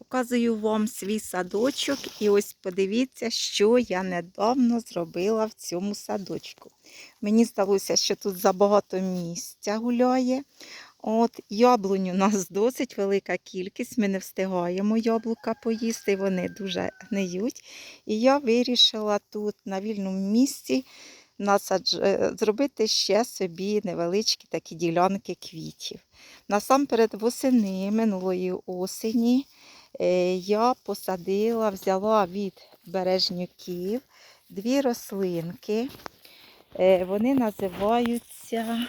Показую вам свій садочок і ось подивіться, що я недавно зробила в цьому садочку. Мені здалося, що тут забагато місця гуляє. От яблунь у нас досить велика кількість. Ми не встигаємо яблука поїсти, вони дуже гниють. І я вирішила тут на вільному місці насадж... е, зробити ще собі невеличкі такі ділянки квітів. Насамперед, восени минулої осені я посадила, взяла від бережнюків дві рослинки. Е, Вони називаються,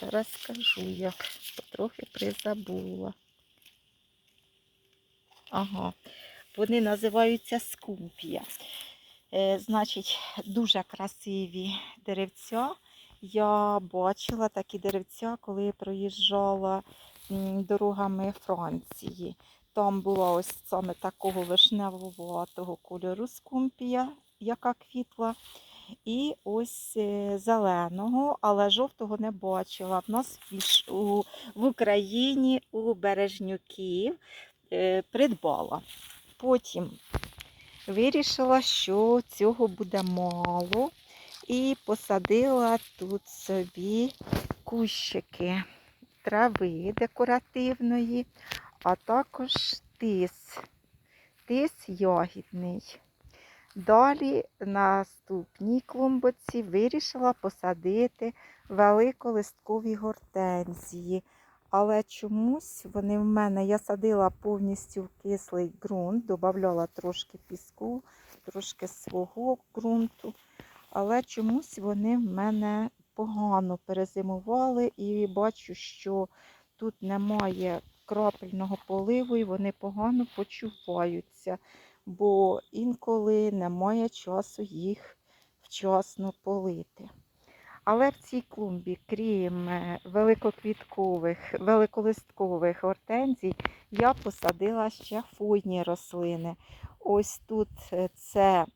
зараз скажу, як потрохи призабула. Ага, вони називаються скумпія. Е, Значить, дуже красиві деревця. Я бачила такі деревця, коли проїжджала дорогами Франції. Там була ось саме такого вишневого кольору скумпія, яка квітла. І ось е, зеленого, але жовтого не бачила. В нас в Україні у Бережнюків е, придбала. Потім вирішила, що цього буде мало, і посадила тут собі кущики трави декоративної, а також тис, тис ягідний. Далі на наступній клумбоці вирішила посадити великолисткові гортензії. Але чомусь вони в мене, я садила повністю в кислий ґрунт, додавала трошки піску, трошки свого ґрунту. Але чомусь вони в мене погано перезимували і бачу, що тут немає крапельного поливу і вони погано почуваються бо інколи немає часу їх вчасно полити. Але в цій клумбі, крім е, великоквіткових, великолисткових гортензій, я посадила ще фуйні рослини. Ось тут е, це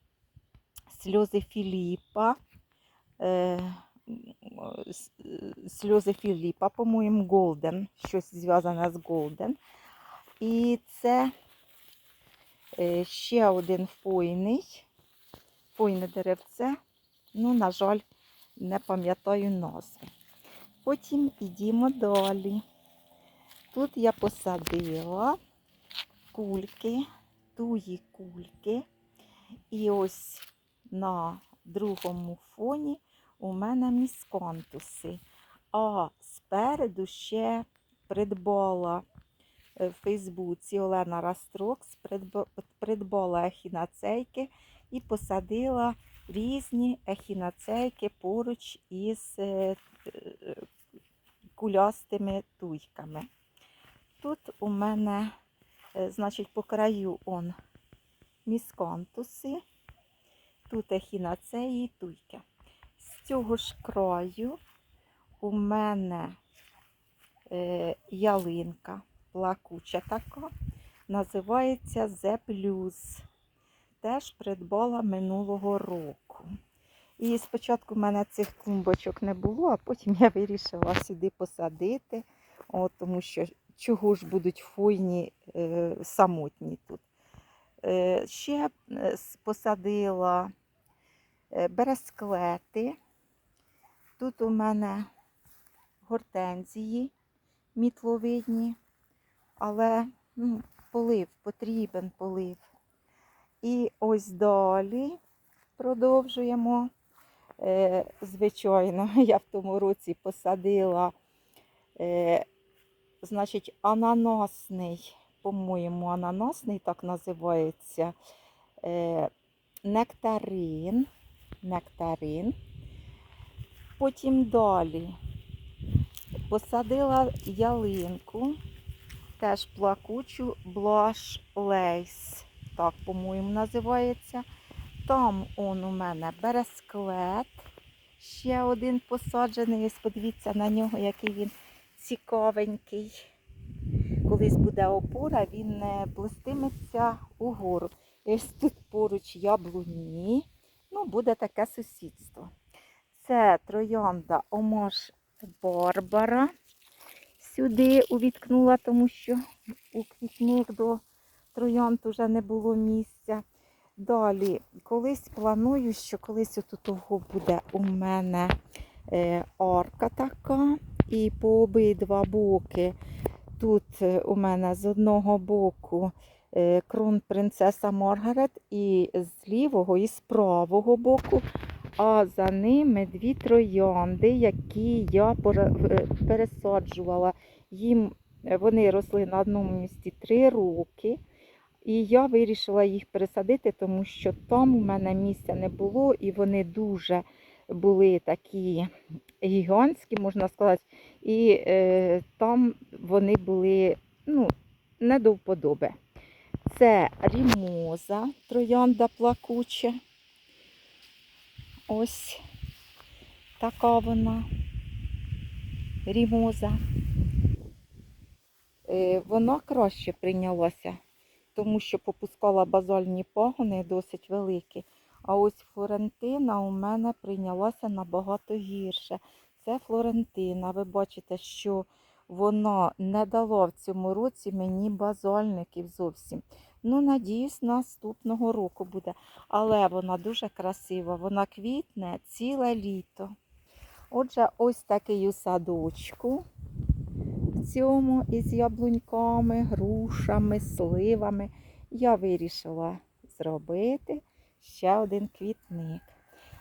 сльози Філіпа, е, сльози Філіпа, по-моєму, Голден, щось зв'язане з Голден. І це Е, ще один фойний, фойне деревце. Ну, на жаль, не пам'ятаю назви. Потім йдемо далі. Тут я посадила кульки, туї кульки. І ось на другому фоні у мене місконтуси. А спереду ще придбала е, в Фейсбуці Олена Растрокс придба- придбала ехінацейки і посадила різні ехінацейки поруч із е, е, кулястими туйками. Тут у мене, значить, по краю он міскантуси, тут ехінацеї і туйки. Цього ж краю у мене е, ялинка плакуча така, називається The Blues. Теж придбала минулого року. І спочатку в мене цих клумбочок не було, а потім я вирішила сюди посадити, от, тому що чого ж будуть фойні е, самотні тут. Е, ще е, посадила е, бересклети. Тут у мене гортензії мітловидні, але ну, полив, потрібен полив. І ось далі продовжуємо. Е, звичайно, я в тому році посадила, е, значить, ананасний, по-моєму, ананасний так називається, е, нектарин. Нектарин. Потім далі посадила ялинку, теж плакучу блаш лейс, так, по-моєму, називається. Там он у мене бересклет, ще один посаджений. Ось подивіться на нього, який він цікавенький. Колись буде опора, він не плестиметься угору. Ось тут поруч яблуні. Ну, буде таке сусідство. Це троянда Омош Барбара. Сюди увіткнула, тому що у квітник до троянд уже не було місця. Далі, колись планую, що колись отут буде у мене е, арка така, і по обидва боки. Тут е, у мене з одного боку е, крон принцеса Маргарет, і з лівого, і з правого боку. А за ними дві троянди, які я е, пересаджувала. Їм е, вони росли на одному місці три роки. І я вирішила їх пересадити, тому що там у мене місця не було, і вони дуже були такі гігантські, можна сказати. І е, там вони були ну, не до вподоби. Це рімоза, троянда плакуча. Ось така вона. Рімоза. Е, вона краще прийнялася, тому що попускала базальні пагони досить великі. А ось Флорентина у мене прийнялася набагато гірше. Це Флорентина. Ви бачите, що вона не дала в цьому році мені базальників зовсім. Ну, надіюсь, наступного року буде. Але вона дуже красива. Вона квітне ціле літо. Отже, ось такий садочку. В цьому із яблуньками, грушами, сливами. Я вирішила зробити ще один квітник.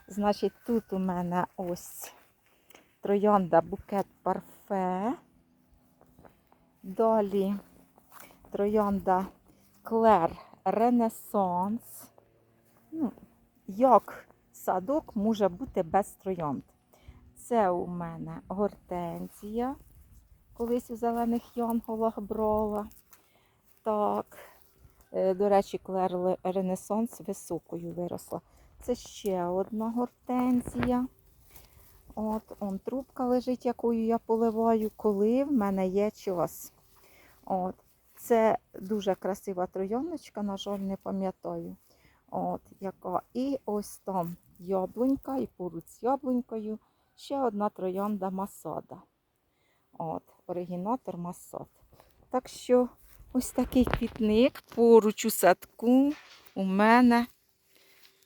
Значить, тут у мене ось троянда букет парфе. Далі троянда Клер Ренесанс. Ну, як садок може бути без троянд? Це у мене гортензія. Колись у зелених янголах брала. Так. Е, До речі, Клер Ле- Ренесанс високою виросла. Це ще одна гортензія. От, он трубка лежить, якою я поливаю, коли в мене є час. От. Це дуже красива трояночка, на жаль, не пам'ятаю. От, яка. І ось там яблунька, і поруч з яблунькою ще одна троянда Масада. От, оригінатор Масад. Так що ось такий квітник поруч у садку у мене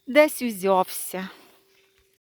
десь узявся.